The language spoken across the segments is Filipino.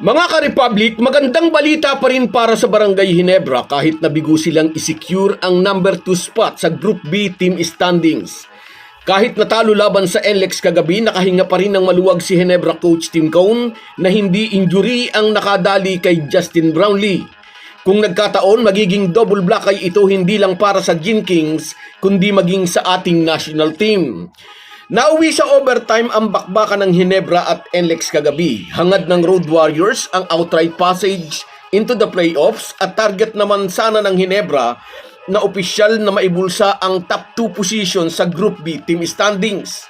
Mga ka-Republic, magandang balita pa rin para sa Barangay Hinebra kahit nabigo silang isecure ang number 2 spot sa Group B team standings. Kahit natalo laban sa NLEX kagabi, nakahinga pa rin ng maluwag si Hinebra coach Tim Cone na hindi injury ang nakadali kay Justin Brownlee. Kung nagkataon, magiging double block ay ito hindi lang para sa Gin Kings, kundi maging sa ating national team. Nauwi sa overtime ang bakbakan ng Hinebra at NLEX kagabi. Hangad ng Road Warriors ang outright passage into the playoffs at target naman sana ng Hinebra na opisyal na maibulsa ang top 2 position sa Group B team standings.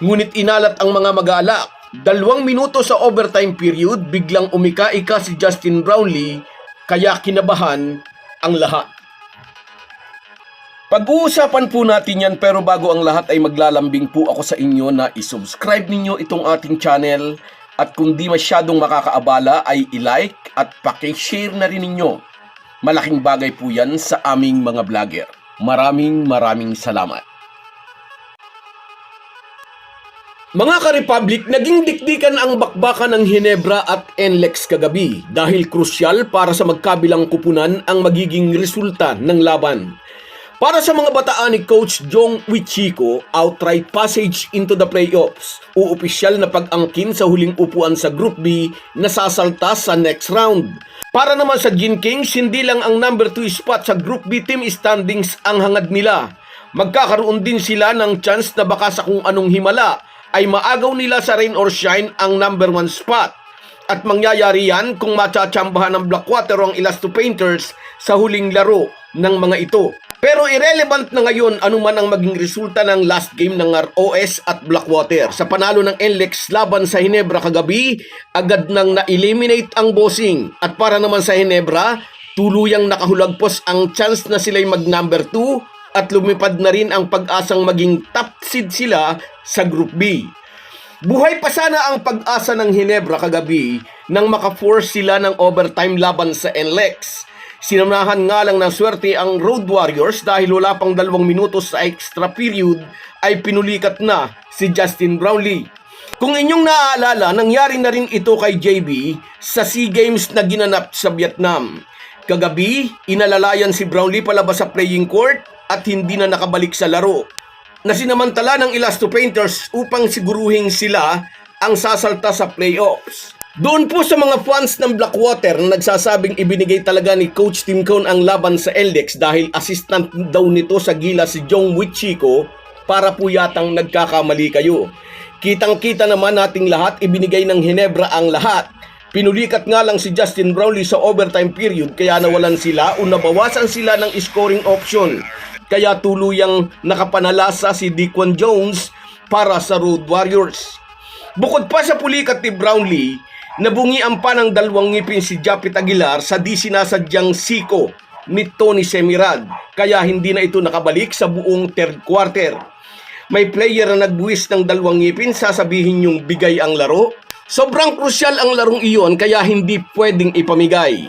Ngunit inalat ang mga mag-aalak. Dalawang minuto sa overtime period, biglang umika-ika si Justin Brownlee, kaya kinabahan ang lahat. Pag-uusapan po natin yan pero bago ang lahat ay maglalambing po ako sa inyo na isubscribe ninyo itong ating channel at kung di masyadong makakaabala ay i-like at pakishare na rin ninyo. Malaking bagay po yan sa aming mga vlogger. Maraming maraming salamat. Mga ka-Republic, naging dikdikan ang bakbakan ng Hinebra at NLEX kagabi dahil krusyal para sa magkabilang kupunan ang magiging resulta ng laban. Para sa mga bataan ni Coach Jong Wichiko, outright passage into the playoffs, uopisyal na pag-angkin sa huling upuan sa Group B na sasalta sa next round. Para naman sa Gin Kings, hindi lang ang number 2 spot sa Group B team standings ang hangad nila. Magkakaroon din sila ng chance na baka sa kung anong himala ay maagaw nila sa rain or shine ang number 1 spot. At mangyayari yan kung matsatsambahan ng Blackwater ang Elasto Painters sa huling laro ng mga ito. Pero irrelevant na ngayon anuman ang maging resulta ng last game ng ROS at Blackwater. Sa panalo ng NLEX laban sa Hinebra kagabi, agad nang na-eliminate ang bossing. At para naman sa Hinebra, tuluyang nakahulagpos ang chance na sila'y mag number 2 at lumipad na rin ang pag-asang maging top seed sila sa Group B. Buhay pa sana ang pag-asa ng Hinebra kagabi nang maka-force sila ng overtime laban sa NLEX. Sinamahan nga lang ng swerte ang Road Warriors dahil wala pang dalawang minuto sa extra period ay pinulikat na si Justin Brownlee. Kung inyong naaalala, nangyari na rin ito kay JB sa SEA Games na ginanap sa Vietnam. Kagabi, inalalayan si Brownlee palabas sa playing court at hindi na nakabalik sa laro. Nasinamantala ng Elasto Painters upang siguruhin sila ang sasalta sa playoffs. Doon po sa mga fans ng Blackwater na nagsasabing ibinigay talaga ni Coach Tim Cone ang laban sa LDEX dahil assistant daw nito sa gila si Jong Wichiko para po yatang nagkakamali kayo. Kitang-kita naman nating lahat ibinigay ng Hinebra ang lahat. Pinulikat nga lang si Justin Brownlee sa overtime period kaya nawalan sila o nabawasan sila ng scoring option. Kaya tuluyang nakapanalasa si Dequan Jones para sa Road Warriors. Bukod pa sa pulikat ni Brownlee, nabungian pa ng dalawang ngipin si Japit Aguilar sa di sinasadyang siko ni Tony Semirad, kaya hindi na ito nakabalik sa buong third quarter. May player na nagbuwis ng dalawang ngipin, sasabihin yung bigay ang laro. Sobrang krusyal ang larong iyon kaya hindi pwedeng ipamigay.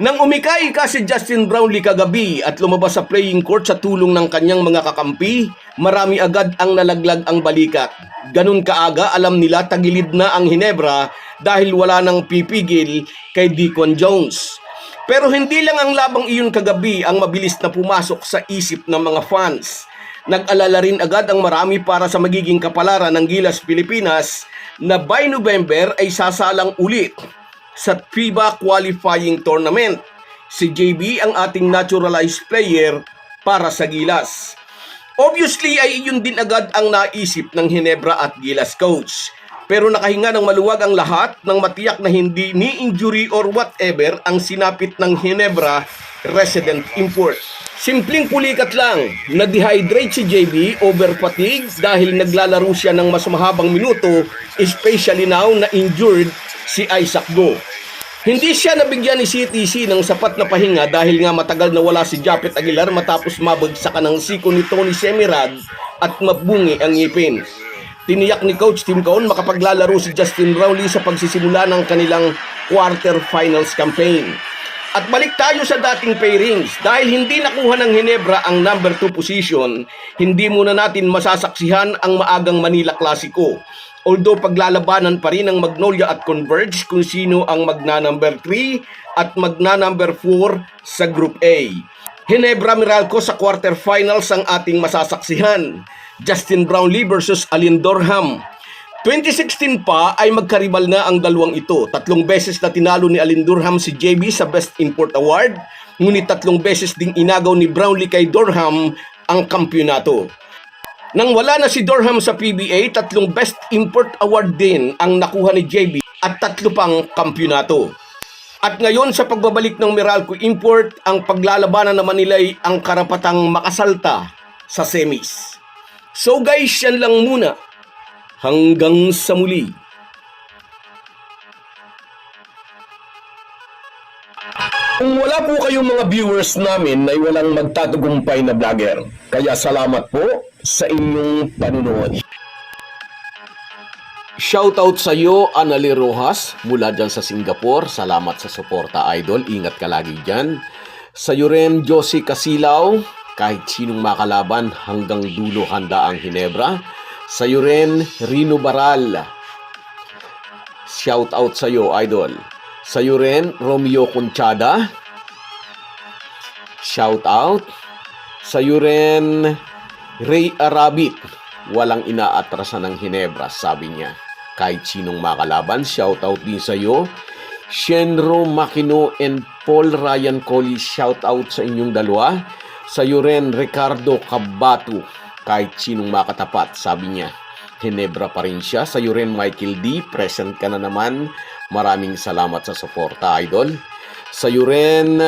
Nang umikay ka si Justin Brownlee kagabi at lumabas sa playing court sa tulong ng kanyang mga kakampi, marami agad ang nalaglag ang balikat. Ganun kaaga alam nila tagilid na ang Hinebra dahil wala nang pipigil kay Deacon Jones. Pero hindi lang ang labang iyon kagabi ang mabilis na pumasok sa isip ng mga fans. Nag-alala rin agad ang marami para sa magiging kapalaran ng Gilas Pilipinas na by November ay sasalang ulit sa FIBA qualifying tournament. Si JB ang ating naturalized player para sa Gilas. Obviously ay iyon din agad ang naisip ng Hinebra at Gilas coach. Pero nakahinga ng maluwag ang lahat ng matiyak na hindi ni injury or whatever ang sinapit ng Hinebra resident import. Simpleng pulikat lang, na-dehydrate si JB over fatigue dahil naglalaro siya ng mas mahabang minuto, especially now na injured si Isaac Go. Hindi siya nabigyan ni CTC ng sapat na pahinga dahil nga matagal na wala si Japet Aguilar matapos mabagsakan ng siko ni Tony Semirad at mabungi ang ngipin. Tiniyak ni Coach Tim Cone makapaglalaro si Justin Rowley sa pagsisimula ng kanilang quarterfinals campaign. At balik tayo sa dating pairings. Dahil hindi nakuha ng Hinebra ang number 2 position, hindi muna natin masasaksihan ang maagang Manila Clasico. Although paglalabanan pa rin ng Magnolia at Converge kung sino ang magna number 3 at magna number 4 sa Group A. Hinebra Meralco sa quarterfinals ang ating masasaksihan. Justin Brownlee versus Alin Dorham. 2016 pa ay magkaribal na ang dalawang ito. Tatlong beses na tinalo ni Alin Durham si JB sa Best Import Award, ngunit tatlong beses ding inagaw ni Brownlee kay Durham ang kampyonato. Nang wala na si Durham sa PBA, tatlong Best Import Award din ang nakuha ni JB at tatlo pang kampyonato. At ngayon sa pagbabalik ng Meralco Import, ang paglalabanan naman nila ay ang karapatang makasalta sa semis. So guys, yan lang muna. Hanggang sa muli. Kung wala po kayong mga viewers namin ay walang magtatagumpay na vlogger. Kaya salamat po sa inyong panunood. Shoutout sa iyo, Anali Rojas, mula dyan sa Singapore. Salamat sa suporta, idol. Ingat ka lagi dyan. Sa iyo rin, Josie Casilaw, kahit sinong makalaban, hanggang dulo handa ang Hinebra. Sa iyo rin, Rino Baral. Shoutout sa iyo, idol. Sa iyo rin, Romeo Conchada. Shoutout. Sa iyo rin, Ray Arabit. Walang inaatrasan ng Hinebra, sabi niya. Kahit sinong makalaban, shoutout din sa iyo. Shenro Makino and Paul Ryan Coley, shoutout sa inyong dalawa. Sa iyo rin, Ricardo Cabatu. Kahit sinong makatapat, sabi niya. Hinebra pa rin siya. Sa iyo rin, Michael D. Present ka na naman. Maraming salamat sa suporta, idol. Sa iyo rin,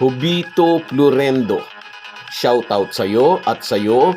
Hubito Plurendo. Shoutout sa iyo at sa iyo,